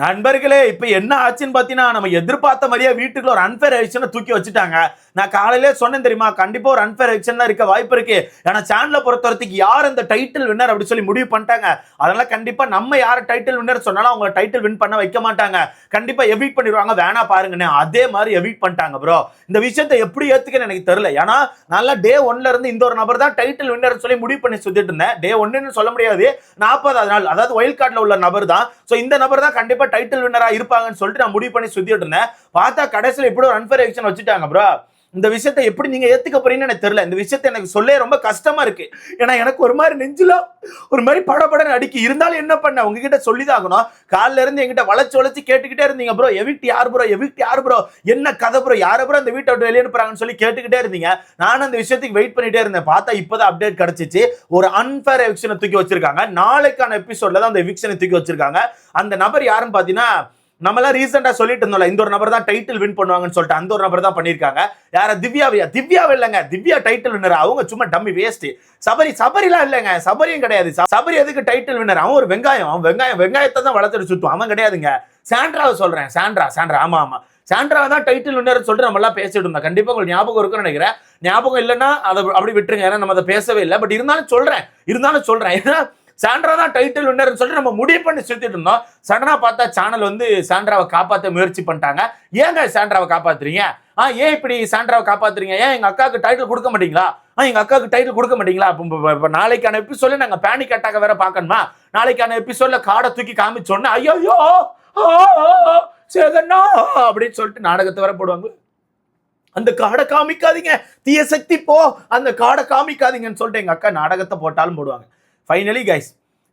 நண்பர்களே இப்ப என்ன ஆச்சுன்னு பாத்தீங்கன்னா நம்ம எதிர்பார்த்த மாதிரியே வீட்டுக்குள்ள ஒரு அன்பேர் எவிக்ஷனை தூக்கி வச்சுட்டாங்க. நான் காலையிலே சொன்னேன் தெரியுமா கண்டிப்பா ஒரு அன்பேர் எவிக்ஷன் இருக்க வாய்ப்பு இருக்கு. ஏன்னா சேனலை பொறுத்தவரத்துக்கு யார் இந்த டைட்டில் வின்னர் அப்படி சொல்லி முடிவு பண்ணிட்டாங்க. அதனால கண்டிப்பா நம்ம யார் டைட்டில் வின்னர் சொன்னாலும் அவங்க டைட்டில் வின் பண்ண வைக்க மாட்டாங்க. கண்டிப்பா எவிட் பண்ணிடுவாங்க. வேணா பாருங்கண்ணே அதே மாதிரி எவிட் பண்ணிட்டாங்க ப்ரோ இந்த விஷயத்தை எப்படி ஏத்துக்கன்னு எனக்கு தெரியல. ஏன்னா நல்லா டே ஒன்ல இருந்து இந்த ஒரு நபர் தான் டைட்டில் வின்னர் சொல்லி முடிவு பண்ணி சுத்திட்டு இருந்தேன். டே ஒன்னு சொல்ல முடியாது. நாற்பதாவது நாள் அதாவது ஒயில் கார்டில் உள்ள நபர் தான். ஸோ இந்த நபர் தான் கண்டிப்பா டைட்டில் வின்னரா இருப்பாங்கன்னு சொல்லிட்டு நான் முடிவு பண்ணி சுத்திட்டு இருந்தேன். பார்த்தா கடைசியில் இப்படி ஒரு அன்பர் எக்ஷன் வச்சுட்டாங்க ப்ரோ இந்த விஷயத்தை எப்படி நீங்க ஏத்துக்க போறீங்கன்னு எனக்கு தெரியல. இந்த விஷயத்தை எனக்கு சொல்ல ரொம்ப கஷ்டமா இருக்கு. ஏன்னா எனக்கு ஒரு மாதிரி நெஞ்சில ஒரு மாதிரி படபடன்னு அடிக்கி இருந்தாலும் என்ன பண்ண? உங்ககிட்ட சொல்லிதாகணும் காலில இருந்து எங்கிட்ட வளைச்சு வளைச்சு கேட்டுக்கிட்டே இருந்தீங்க ப்ரோ எவிக்ட் யார் ப்ரோ எவிக்ட் யார் ப்ரோ என்ன கதை ப்ரோ யார ப்ரோ அந்த வீட்டை விட்டு வெளியே அனுப்புறாங்கன்னு சொல்லி கேட்டுக்கிட்டே இருந்தீங்க. நானும் அந்த விஷயத்துக்கு வெயிட் பண்ணிட்டே இருந்தேன். பார்த்தா இப்பதான் அப்டேட் கிடைச்சிச்சு. ஒரு அன்பேர் எவிக்ஷனை தூக்கி வச்சிருக்காங்க. நாளைக்கான எபிசோட்ல தான் அந்த எவிக்ஷனை தூக்கி வச்சிருக்காங்க. அந்த நபர் யாருன்னு பாத்தீங்கன்னா நம்மளாம் ரீசெண்டாக சொல்லிட்டு இருந்தோம்ல இந்த ஒரு நபர் தான் டைட்டில் வின் பண்ணுவாங்கன்னு சொல்லிட்டு அந்த ஒரு நபர் தான் பண்ணியிருக்காங்க. யார? திவ்யாவியா? திவ்யாவை இல்லைங்க. திவ்யா டைட்டில் வின்னர் அவங்க சும்மா டம்மி வேஸ்ட் சபரி சபரிலாம் இல்லைங்க. சபரியும் கிடையாது. சபரி எதுக்கு டைட்டில் வின்னர் அவன் ஒரு வெங்காயம். அவன் வெங்காயம் வெங்காயத்தை தான் வளர்த்துட்டு சுத்தும் அவன் கிடையாதுங்க. சாண்ட்ராவை சொல்கிறேன் சாண்ட்ரா சாண்ட்ரா. ஆமா ஆமா. சாண்ட்ரா தான் டைட்டில் வின்னர் சொல்லிட்டு நம்ம எல்லாம் பேசிட்டு இருந்தோம். கண்டிப்பாக உங்களுக்கு ஞாபகம் இருக்கும்னு நினைக்கிறேன். ஞாபகம் இல்லைன்னா அதை அப்படி விட்டுருங்க. ஏன்னா நம்ம அதை பேசவே இல்லை. பட் இருந்தாலும் சொல்கிறேன் இருந்தாலும் சொல்கிறேன் ஏன்னா சாண்ட்ரா தான் டைட்டில் வின்னர்னு சொல்லிட்டு நம்ம முடிவு பண்ணி சுத்திட்டு இருந்தோம். சடனாக பார்த்தா சேனல் வந்து சாண்ட்ராவை காப்பாற்ற முயற்சி பண்ணிட்டாங்க. ஏங்க சாண்ட்ராவை காப்பாத்துறீங்க? ஆ ஏன் இப்படி சாண்ட்ராவை காப்பாத்துறீங்க? ஏன் எங்க அக்காவுக்கு டைட்டில் கொடுக்க மாட்டீங்களா? ஆ எங்க அக்காவுக்கு டைட்டில் கொடுக்க மாட்டீங்களா? அப்போ இப்ப- இப்ப நாளைக்கான எபிசோட்ல நாங்க பேனிக் அட்டாக வேற பார்க்கணுமா? நாளைக்கான எபிசோட்ல காடை தூக்கி காமிச்சோன்னே ஐயோ ஐயோ சேதன்னா அப்படின்னு சொல்லிட்டு நாடகத்தை வேற போடுவாங்க அந்த காடை காமிக்காதீங்க. தீய சக்தி போ. அந்த காடை காமிக்காதீங்கன்னு சொல்லிட்டு எங்க அக்கா நாடகத்தை போட்டாலும் போடுவாங்க. ஃபைனலி கைஸ்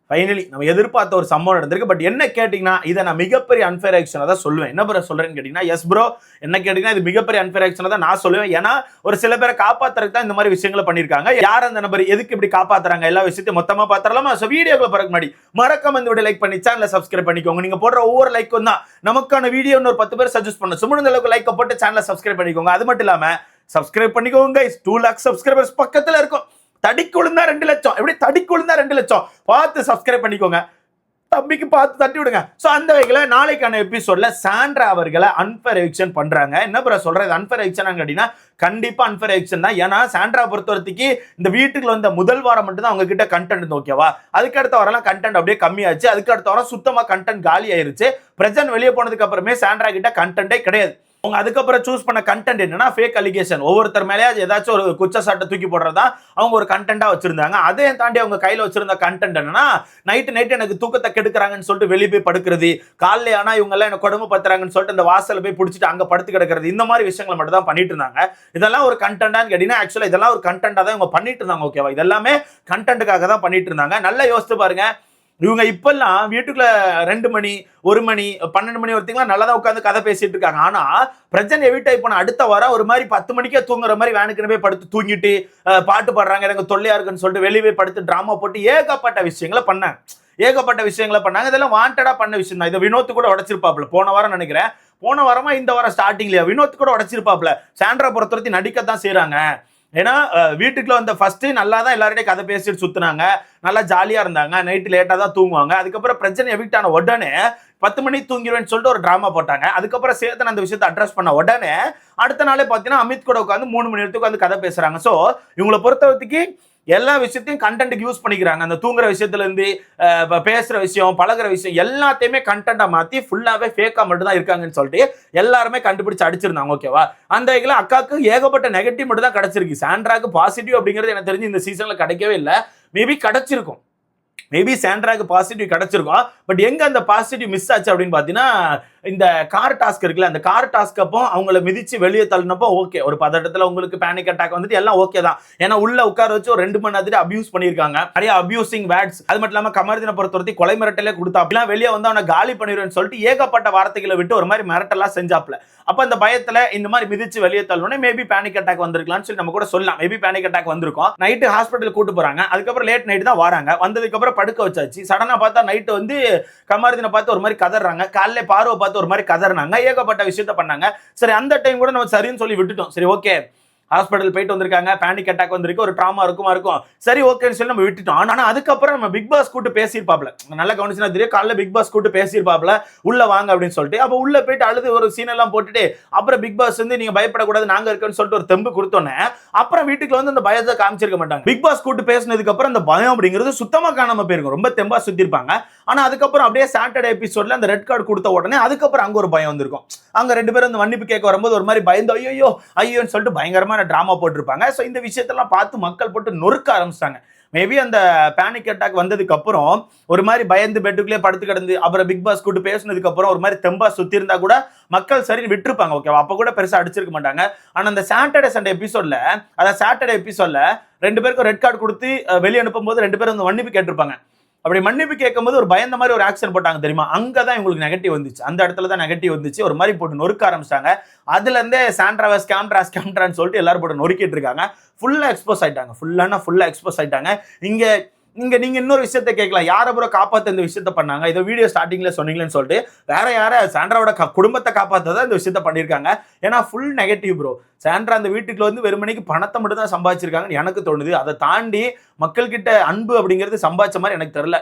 ஃபைனலி நம்ம எதிர்பார்த்த ஒரு சம்பவம் நடந்திருக்கு. பட் என்ன கேட்டிங்கன்னா இதை நான் மிகப்பெரிய அன்ஃபேர் ஆக்ஷனாக தான் சொல்லுவேன். என்ன ப்ரோ சொல்கிறேன்னு கேட்டிங்கன்னா எஸ் ப்ரோ என்ன கேட்டிங்கன்னா இது மிகப்பெரிய அன்ஃபேர் ஆக்ஷனாக தான் நான் சொல்லுவேன். ஏன்னா ஒரு சில பேரை காப்பாற்றுறதுக்கு தான் இந்த மாதிரி விஷயங்களை பண்ணியிருக்காங்க. யார் அந்த நபர் எதுக்கு இப்படி காப்பாற்றுறாங்க எல்லா விஷயத்தையும் மொத்தமாக பார்த்துடலாமா? ஸோ வீடியோக்குள்ள பிறகு முன்னாடி மறக்காம இந்த வீடியோ லைக் பண்ணி சேனலை சப்ஸ்கிரைப் பண்ணிக்கோங்க. நீங்கள் போடுற ஒவ்வொரு லைக்கும் தான் நமக்கான வீடியோ ஒரு பத்து பேர் சஜஸ்ட் பண்ண சுமந்த அளவுக்கு லைக்கை போட்டு சேனலை சப்ஸ்கிரைப் பண்ணிக்கோங்க. அது மட்டும் இல்லாமல் சப்ஸ்கிரைப் பண்ணிக்கோங்க டூ லேக் சப்ஸ்கிரைபர்ஸ் பக்கத்தில் இருக்கும். தடிக்கு விழுந்தா ரெண்டு லட்சம். எப்படி தடிக்கு விழுந்தா ரெண்டு லட்சம்? பார்த்து சப்ஸ்கிரைப் பண்ணிக்கோங்க. தம்பிக்கு பார்த்து தட்டி விடுங்க. ஸோ அந்த வகையில் நாளைக்கான எபிசோடில் சாண்ட்ரா அவர்களை அன்பர் எவிக்ஷன் பண்ணுறாங்க என்ன பிற சொல்கிறது அன்பர் எவிக்ஷன் அப்படின்னா கண்டிப்பாக அன்பர் எவிக்ஷன் தான். ஏன்னா சாண்ட்ரா பொறுத்தவரைக்கு இந்த வீட்டுக்குள்ள வந்த முதல் வாரம் மட்டும்தான் அவங்க கிட்ட கண்டென்ட் ஓகேவா அதுக்கு அடுத்த வாரம்லாம் கண்டென்ட் அப்படியே கம்மியாச்சு. அதுக்கு அடுத்த வாரம் சுத்தமாக கண்டென்ட் காலி ஆயிருச்சு பிரஜன் வெளியே போனதுக்கு அப்புறமே சாண்ட்ரா கிட்ட கண்டென்ட்டே கிடையாது. அவங்க அதுக்கப்புறம் சூஸ் பண்ண கண்டென்ட் என்னன்னா ஃபேக் அலிகேஷன் ஒவ்வொருத்தர் மேலேயே ஏதாச்சும் ஒரு குற்றச்சாட்டை தூக்கி போடுறதா அவங்க ஒரு கண்டென்ட்டாக வச்சிருந்தாங்க. அதையும் தாண்டி அவங்க கையில் வச்சிருந்த கண்டென்ட் என்னன்னா நைட்டு நைட்டு எனக்கு தூக்கத்தை கெடுக்கிறாங்கன்னு சொல்லிட்டு வெளியே போய் படுக்கிறது காலைல ஆனால் இவங்கெல்லாம் எனக்கு கொடுமை பத்துறாங்கன்னு சொல்லிட்டு அந்த வாசலில் போய் பிடிச்சிட்டு அங்கே படுத்து கிடக்கிறது இந்த மாதிரி விஷயங்களை மட்டும் தான் பண்ணிட்டு இருந்தாங்க. இதெல்லாம் ஒரு கண்டென்ட்டான்னு கேட்டீங்கன்னா ஆக்சுவலாக இதெல்லாம் ஒரு கண்டென்ட்டாக தான் இவங்க பண்ணிட்டு இருந்தாங்க ஓகேவா இதெல்லாமே கண்டென்ட்டுக்காக தான் பண்ணிட்டு இருந்தாங்க. நல்லா யோசித்து பாருங்க. இவங்க இப்பெல்லாம் வீட்டுக்குள்ள ரெண்டு மணி ஒரு மணி பன்னெண்டு மணி ஒருத்தங்களாம் நல்லா தான் உட்காந்து கதை பேசிட்டு இருக்காங்க. ஆனா பிரச்சனை எவிட் ஆகி போன அடுத்த வாரம் ஒரு மாதிரி பத்து மணிக்கே தூங்குற மாதிரி வேனுக்குன்னு போய் படுத்து தூங்கிட்டு பாட்டு பாடுறாங்க. எனக்கு தொல்லையா இருக்குன்னு சொல்லிட்டு வெளியே போய் படுத்து டிராமா போட்டு ஏகப்பட்ட விஷயங்களை பண்ணாங்க. ஏகப்பட்ட விஷயங்களை பண்ணாங்க. இதெல்லாம் வாண்டடா பண்ண விஷயம் தான். இதை வினோத்து கூட உடச்சிருப்பாப்ல போன வாரம் நினைக்கிறேன். போன வாரமா இந்த வாரம் ஸ்டார்டிங்லயா வினோத் கூட உடச்சிருப்பாப்ல சாண்ட்ரா பொறுத்தவரைக்கும் நடிக்கத்தான் செய்யறாங்க ஏன்னா வீட்டுக்குள்ள வந்த ஃபர்ஸ்ட் நல்லா தான் எல்லார்டையும் கதை பேசிட்டு சுத்தினாங்க. நல்லா ஜாலியா இருந்தாங்க. நைட்டு லேட்டா தான் தூங்குவாங்க. அதுக்கப்புறம் பிரச்சனை எவிக்ட் ஆன உடனே பத்து மணி தூங்கிடுவேன்னு சொல்லிட்டு ஒரு ட்ராமா போட்டாங்க. அதுக்கப்புறம் சேத்தன் அந்த விஷயத்தை அட்ரஸ் பண்ண உடனே அடுத்த நாளே பார்த்தீங்கன்னா அமித் கூட உட்காந்து மூணு மணி நேரத்துக்கு வந்து கதை பேசுறாங்க. ஸோ இவங்களை பொறுத்தவரைக்கு எல்லா விஷயத்தையும் கண்டென்ட் யூஸ் பண்ணிக்கிறாங்க. அந்த தூங்குற விஷயத்துல இருந்து பேசுற விஷயம் பழகுற விஷயம் எல்லாத்தையுமே கண்டென்ட்டா மாத்தி ஃபுல்லாவே ஃபேக்கா மட்டும் தான் இருக்காங்கன்னு சொல்லிட்டு எல்லாருமே கண்டுபிடிச்சு அடிச்சிருந்தாங்க. ஓகேவா அந்த வகையில் அக்காவுக்கு ஏகப்பட்ட நெகட்டிவ் மட்டும் தான் கிடைச்சிருக்கு. சாண்ட்ராக்கு பாசிட்டிவ் அப்படிங்கிறது எனக்கு தெரிஞ்சு இந்த சீசன்ல கிடைக்கவே இல்லை. மேபி கிடைச்சிருக்கும். மேபி சாண்ட்ராக்கு பாசிட்டிவ் கிடைச்சிருக்கும். பட் எங்க அந்த பாசிட்டிவ் மிஸ் ஆச்சு அப்படின்னு பார்த்தீங்கன்னா இந்த கார் டாஸ்க் இருக்குல்ல அந்த கார் டாஸ்க் அப்போ அவங்கள மிதிச்சு வெளியே தள்ளினப்போ ஓகே ஒரு பதட்டத்தில் உங்களுக்கு பேனிக் அட்டாக் வந்துட்டு எல்லாம் ஓகே தான். ஏன்னா உள்ள உட்கார வச்சு ஒரு ரெண்டு மணி நேரத்துக்கு அபியூஸ் பண்ணியிருக்காங்க. நிறைய அபியூசிங் வேர்ட்ஸ் அது மட்டும் இல்லாமல் கமர்தினை பொறுத்தவரை கொலை மிரட்டலே கொடுத்தா அப்படிலாம் வெளியே வந்து அவனை காலி பண்ணிடுவேன்னு சொல்லிட்டு ஏகப்பட்ட வார்த்தைகளை விட்டு ஒரு மாதிரி மிரட்டலாம் செஞ்சாப்ல அப்போ அந்த பயத்தில் இந்த மாதிரி மிதிச்சு வெளியே தள்ளணும்னே மேபி பேனிக் அட்டாக் வந்திருக்கலாம்னு சொல்லி நம்ம கூட சொல்லலாம். மேபி பேனிக் அட்டாக் வந்திருக்கும். நைட்டு ஹாஸ்பிட்டல் கூட்டு போறாங்க. அதுக்கப்புறம் லேட் நைட் தான் வராங்க. வந்ததுக்கப்புறம் படுக்க வச்சாச்சு. சடனாக பார்த்தா நைட்டு வந்து கமர்தினை பார்த்து ஒரு மாதிரி கதறாங்க. காலையில் பார்வை பார்த்து ஒரு மாதிரி கதறினாங்க ஏகப்பட்ட விஷயத்த பண்ணாங்க. சரி அந்த டைம் கூட நம்ம சரின்னு சொல்லி விட்டுட்டோம். சரி ஓகே ஹாஸ்பிட்டல் போயிட்டு வந்திருக்காங்க பேனிக் அட்டாக் வந்திருக்கு ஒரு ட்ராமா இருக்குமா இருக்கும். சரி ஓகேன்னு சொல்லி நம்ம விட்டுட்டோம். ஆனால் அதுக்கப்புறம் நம்ம பிக் பாஸ் கூட்டு பேசியிருப்பாப்ல நல்லா கவனிச்சுனா தெரியும் காலைல பிக் பாஸ் கூட்டு பேசியிருப்பாப்ல உள்ள வாங்க அப்படின்னு சொல்லிட்டு அப்போ உள்ள போயிட்டு அழுது ஒரு சீன் எல்லாம் போட்டுட்டு அப்புறம் பிக் பாஸ் வந்து நீங்க பயப்படக்கூடாது நாங்க இருக்கோம்னு சொல்லிட்டு ஒரு தெம்பு கொடுத்தோன்னே அப்புறம் வீட்டுக்கு வந்து அந்த பயத்தை காமிச்சிருக்க மாட்டாங்க. பிக் பாஸ் கூட்டு பேசினதுக்கு அப்புறம் அந்த பயம் அப்படிங்கிறது சுத்தமாக காணாம போயிருக்கும். ரொம்ப தெம்பா சுத்திருப்பாங்க ஆனா அதுக்கப்புறம் அப்படியே சாட்டர்டே எபிசோட்ல அந்த ரெட் கார்டு கொடுத்த உடனே அதுக்கப்புறம் அங்க ஒரு பயம் வந்திருக்கும். அங்க ரெண்டு பேரும் அந்த மன்னிப்பு கேட்க வரும்போது ஒரு மாதிரி பயந்து ஐயோ ஐயோன்னு சொல்லிட்டு பயங்கரமான டிராமா போட்டிருப்பாங்க. ஸோ இந்த விஷயத்தெல்லாம் பார்த்து மக்கள் போட்டு நொறுக்க ஆரம்பிச்சிட்டாங்க. மேபி அந்த பேனிக் அட்டாக் வந்ததுக்கு அப்புறம் ஒரு மாதிரி பயந்து பெட்டுக்குள்ளே படுத்து கிடந்து அப்புறம் பிக் பாஸ் கூட்டு பேசினதுக்கு அப்புறம் ஒரு மாதிரி தெம்பா சுத்தி இருந்தா கூட மக்கள் சரி விட்டுருப்பாங்க ஓகேவா அப்ப கூட பெருசா அடிச்சிருக்க மாட்டாங்க. ஆனா அந்த சாட்டர்டே சண்டே எபிசோட்ல அதாவது சாட்டர்டே எபிசோட்ல ரெண்டு பேருக்கும் ரெட் கார்டு கொடுத்து வெளியே அனுப்பும் போது ரெண்டு பேரும் வந்து மன்னிப்பு கேட்டிருப்பாங்க. அப்படி மன்னிப்பு கேட்கும்போது ஒரு பயந்த மாதிரி ஒரு ஆக்ஷன் போட்டாங்க தெரியுமா? அங்கே தான் இவங்களுக்கு நெகட்டிவ் வந்துச்சு. அந்த இடத்துல தான் நெகட்டிவ் வந்துச்சு. ஒரு மாதிரி போட்டு நொறுக்க ஆரம்பிச்சிட்டாங்க. அதுலேருந்தே சாண்ட்ராவா ஸ்கேம்ட்ரா ஸ்கேம்ட்ரான்னு சொல்லிட்டு எல்லாரும் போட்டு நொறுக்கிட்டு இருக்காங்க. ஃபுல்லாக எக்ஸ்போஸ் ஆயிட்டாங்க. ஃபுல்லானா ஃபுல்லாக எக்ஸ்போஸ் ஆயிட்டாங்க. இங்கே இங்க நீங்க இன்னொரு விஷயத்த கேட்கலாம். யார அப்புறம் காப்பாத்த இந்த விஷயத்த பண்ணாங்க? இதை வீடியோ ஸ்டார்டிங்ல சொன்னீங்கன்னு சொல்லிட்டு வேற யார? சாண்ட்ராவோட க- குடும்பத்தை காப்பாத்த இந்த விஷயத்த பண்ணியிருக்காங்க. ஏன்னா ஃபுல் நெகட்டிவ் ப்ரோ சாண்ட்ரா அந்த வீட்டுக்குள்ள வந்து வெறுமனைக்கு பணத்தை மட்டும் தான் சம்பாதிச்சிருக்காங்கன்னு எனக்கு தோணுது. அதை தாண்டி மக்கள்கிட்ட அன்பு அப்படிங்கிறது சம்பாதிச்ச மாதிரி எனக்கு தெரியல.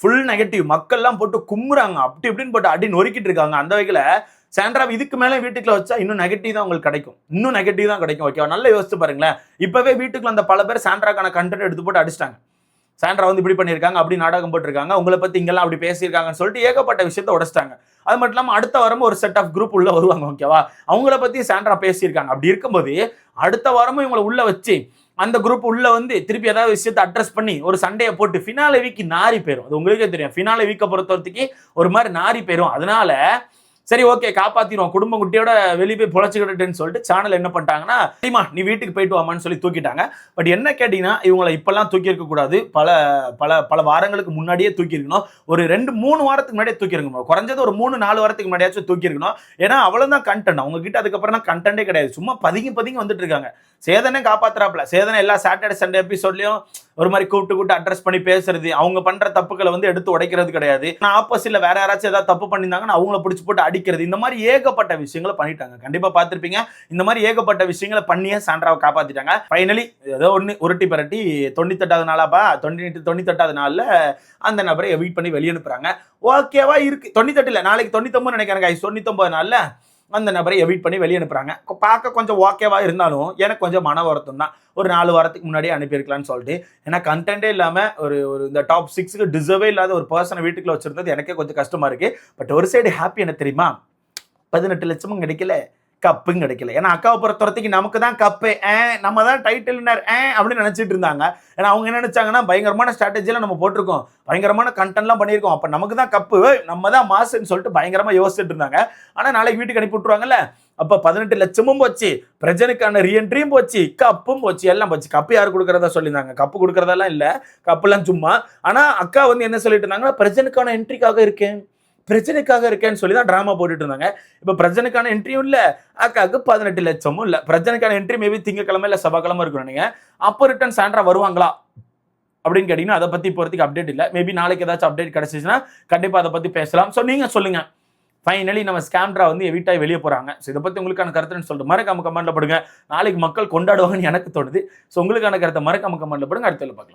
ஃபுல் நெகட்டிவ் மக்கள்லாம் போட்டு கும்புறாங்க அப்படி இப்படின்னு போட்டு அடி நொறுக்கிட்டு இருக்காங்க. அந்த வகையில சாண்ட்ரா இதுக்கு மேல வீட்டுக்குள்ள வச்சா இன்னும் நெகட்டிவ் தான் உங்களுக்கு கிடைக்கும். இன்னும் நெகட்டிவ் தான் கிடைக்கும். ஓகேவா நல்லா யோசிச்சு பாருங்களேன். இப்பவே வீட்டுக்குள்ள அந்த பல பேர் சாண்ட்ராக்கான கண்டென்ட் எடுத்து போட்டு அடிச்சிட்டாங்க. சாண்ட்ரா வந்து இப்படி பண்ணியிருக்காங்க அப்படி நாடகம் போட்டிருக்காங்க உங்களை பற்றி இங்கெல்லாம் அப்படி பேசியிருக்காங்கன்னு சொல்லிட்டு ஏகப்பட்ட விஷயத்த உடைச்சிட்டாங்க. அது மட்டும் இல்லாமல் அடுத்த வாரமும் ஒரு செட் ஆஃப் குரூப் உள்ளே வருவாங்க ஓகேவா அவங்கள பற்றி சாண்ட்ரா பேசியிருக்காங்க. அப்படி இருக்கும்போது அடுத்த வாரமும் இவங்களை உள்ளே வச்சு அந்த குரூப் உள்ளே வந்து திருப்பி ஏதாவது விஷயத்தை அட்ரஸ் பண்ணி ஒரு சண்டையை போட்டு ஃபினாலே வீக்கு நாரி போயிடும் அது உங்களுக்கே தெரியும். ஃபினாலே வீக்கை பொறுத்தவரைக்கும் ஒரு மாதிரி நாரி போயிடும் அதனால சரி ஓகே காப்பாத்திடுவோம். குடும்ப குட்டியோட வெளியே போய் பொழைச்சிக்கிட்டுன்னு சொல்லிட்டு சேனல் என்ன பண்ணிட்டாங்கன்னா சரிமா நீ வீட்டுக்கு போயிட்டு வாமான்னு சொல்லி தூக்கிட்டாங்க. பட் என்ன கேட்டீங்கன்னா இவங்களை இப்பெல்லாம் தூக்கி இருக்கக்கூடாது பல பல பல வாரங்களுக்கு முன்னாடியே தூக்கியிருக்கணும். ஒரு ரெண்டு மூணு வாரத்துக்கு முன்னாடியே தூக்கியிருக்கணும். குறைஞ்சது ஒரு மூணு நாலு வாரத்துக்கு முன்னாடியாச்சும் தூக்கியிருக்கணும். ஏன்னா அவ்வளோதான் கண்டென்ட் அவங்க கிட்ட அதுக்கப்புறம் தான் கண்டென்ட்டே கிடையாது. சும்மா பதுங்கி பதுங்கி வந்துட்டு இருக்காங்க சேதனே காப்பாத்துறாப்புல. சேதனை எல்லா சாட்டர்டே சண்டே எபிசோட்லையும் ஒரு மாதிரி கூப்பிட்டு கூப்பிட்டு அட்ரஸ் பண்ணி பேசுறது. அவங்க பண்ற தப்புகளை வந்து எடுத்து உடைக்கிறது கிடையாது. நான் ஆப்போசிட்ல வேற யாராச்சும் ஏதாவது தப்பு பண்ணியிருந்தாங்கன்னா அவங்கள பிடிச்சி போட்டு அடிக்கிறது இந்த மாதிரி ஏகப்பட்ட விஷயங்களை பண்ணிட்டாங்க. கண்டிப்பா பார்த்துருப்பீங்க. இந்த மாதிரி ஏகப்பட்ட விஷயங்களை பண்ணியே சாண்ட்ராவை காப்பாத்திட்டாங்க. ஃபைனலி ஏதோ ஒன்று உருட்டி பரட்டி தொண்ணூத்தெட்டாவது நாளாப்பா தொண்ணூத்தி தொண்ணூத்தெட்டாவது நாளில் அந்த நபரை வெயிட் பண்ணி வெளியனுப்புறாங்க. ஓகேவா இருக்கு. தொண்ணூத்தெட்டு இல்லை நாளைக்கு தொண்ணூத்தொம்பது நினைக்கிறேன் தொண்ணூத்தொம்பது நாளில் அந்த நபரை எவிட் பண்ணி வெளியே அனுப்புகிறாங்க பார்க்க கொஞ்சம் ஓகேவாக இருந்தாலும் எனக்கு கொஞ்சம் மன வருத்தம் தான். ஒரு நாலு வாரத்துக்கு முன்னாடியே அனுப்பியிருக்கலாம்னு சொல்லிட்டு. ஏன்னா கண்டென்ட்டே இல்லாமல் ஒரு ஒரு இந்த டாப் சிக்ஸுக்கு டிசர்வே இல்லாத ஒரு பர்சனை வீட்டுக்குள்ளே வச்சிருந்தது எனக்கே கொஞ்சம் கஷ்டமாக இருக்குது பட் ஒரு சைடு ஹாப்பி என்ன தெரியுமா? பதினெட்டு லட்சமும் கிடைக்கல. கப்பும் கிடைக்கல. ஏன்னா அக்காவை பொறுத்த வரைக்கும் நமக்கு தான் கப்பு நம்ம தான் டைட்டில்னர் அப்படின்னு நினச்சிட்டு இருந்தாங்க. ஏன்னா அவங்க என்ன நினச்சாங்கன்னா பயங்கரமான ஸ்ட்ராட்டஜியில் நம்ம போட்டிருக்கோம். பயங்கரமான கண்டென்ட்லாம் பண்ணியிருக்கோம். அப்போ நமக்கு தான் கப்பு நம்ம தான் மாசுன்னு சொல்லிட்டு பயங்கரமாக யோசிச்சுட்டு இருந்தாங்க. ஆனால் நாளைக்கு வீட்டுக்கு அனுப்பி விட்ருவாங்கல்ல அப்போ பதினெட்டு லட்சமும் போச்சு. பிரஜனுக்கான ரீஎன்ட்ரியும் போச்சு. கப்பும் போச்சு. எல்லாம் போச்சு. கப்பு யார் கொடுக்குறதா சொல்லியிருந்தாங்க. கப்பு கொடுக்குறதெல்லாம் இல்லை. கப்புலாம் சும்மா. ஆனால் அக்கா வந்து என்ன சொல்லிட்டு இருந்தாங்கன்னா பிரஜனுக்கான என்ட்ரிக்காக இருக்கேன். பிரச்சனைக்காக இருக்கேன்னு சொல்லி தான் ட்ராமா போட்டுட்டு இருந்தாங்க. இப்போ பிரச்சனைக்கான என்ட்ரியும் இல்லை. அக்காவுக்கு பதினெட்டு லட்சமும் இல்லை. பிரச்சனைக்கான என்ட்ரி மேபி திங்கக்கிழமை இல்லை செவ்வாய்க்கிழமை இருக்கணும் நீங்கள் அப்போ ரிட்டர்ன் சாண்ட்ரா வருவாங்களா? அப்படின்னு கேட்டிங்கன்னா அதை பற்றி போகிறதுக்கு அப்டேட் இல்லை. மேபி நாளைக்கு ஏதாச்சும் அப்டேட் கிடச்சிச்சுன்னா கண்டிப்பாக அதை பற்றி பேசலாம். ஸோ நீங்கள் சொல்லுங்கள் ஃபைனலி நம்ம ஸ்கேம்ட்ரா வந்து எவிட்டாய் வெளியே போகிறாங்க ஸோ இதை பற்றி உங்களுக்கான கருத்துன்னு சொல்லிட்டு மறக்காம கமெண்ட்ல போடுங்க. நாளைக்கு மக்கள் கொண்டாடுவாங்கன்னு எனக்கு தோணுது. ஸோ உங்களுக்கான கருத்தை மறக்காம கமெண்ட்ல போடுங்க. அடுத்த பார்க்கலாம்.